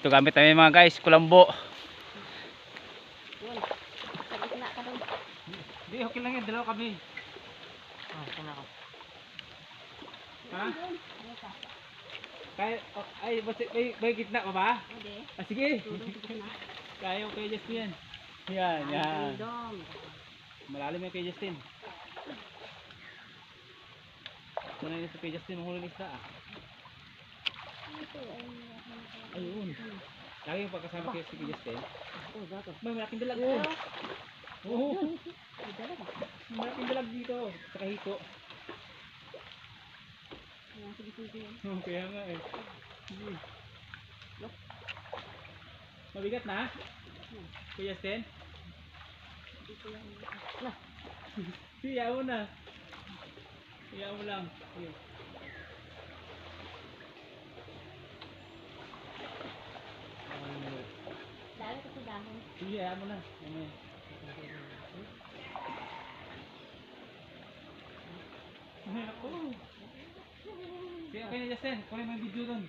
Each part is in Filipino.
Ito gamit namin mga guys, kulambo. Ka. Hindi, okay lang yan. Dalawa kami. Ah, ako. Ha? Kaya, oh, ay, basta, may, may gitna pa ba? Hindi. Ah, sige. Kaya ko kay Justin yan. Yan. Malalim yan kay Justin. Muna yun sa kay Justin, mahulog isda ah. Ayun. Lagi yung pagkasama kay si Justin. Oh, dato. May malaking dalag oh. Oo. May malaking dalag dito. Sa kahito. Yan. Oh, kaya nga eh. Mabigat na? Kuya Justin? Dito lang. Siya mo lang. Sige. Lalo ka sa dahon. Sige, ayaw mo na. Ano yan? Ay, ako. Sige, okay na Justin. Kunin mo yung video doon.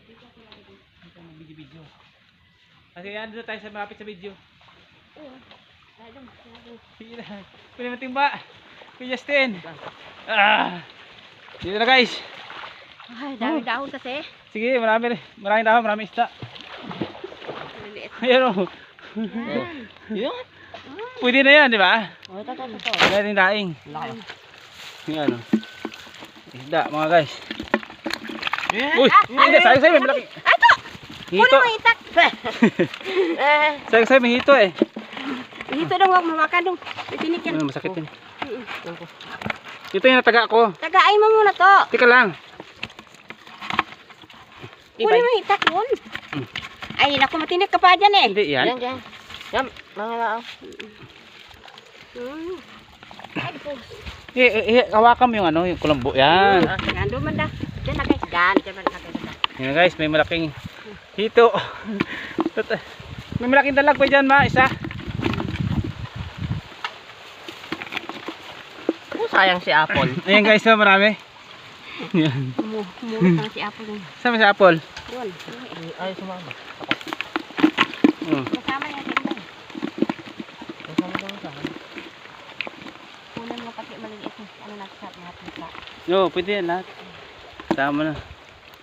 Hindi ka mag-video-video. Kasi yan doon tayo sa malapit sa video. Oo. Sige na. Kunin mo timba. Kuya Justin. Ah. Dito na guys. Ay, dami dahon kasi. Sige, marami. Maraming dahon, maraming isda. Maliliit. Ayan o. Yun. Pwede na yan, di ba? Oh, ito, ito, ito. Natin daing. Laki. Yan o. Isda, mga guys. Eh, Uy, hindi, sayang sa'yo, may malaki. Ato! Hito. Puno mo itak. eh, Sayang sa'yo, may hito eh. dito dong wag mawakan dong. Itinik yan. Ano, masakit. Mm. Ito yung nataga ko. Tagaay mo muna to. Tika lang. Puno mo itak yun. Mm. Ay, naku, matinik ka pa dyan eh. Hindi yan. Yan, yan. Yan, mga lao. Mm. Ay, po. Eh, eh, hawakan mo yung ano, yung kulambo. Yan. Yan, doon man da. Diyan na guys. Diyan, diyan man na. Yan guys, may malaking hito. may malaking dalag pa dyan, ma. Isa. Oh, sayang si Apple. Ayan guys, ma, marami. Yan. Lang si Apple dun. Saan si Apple? Doon. Ay, sumama. Hmm. Kasama niya doon. Kasama daw sa akin. Kunan mo kasi maliliit. Ano na sa pusa. Oo, pwede yan lahat. Tama na.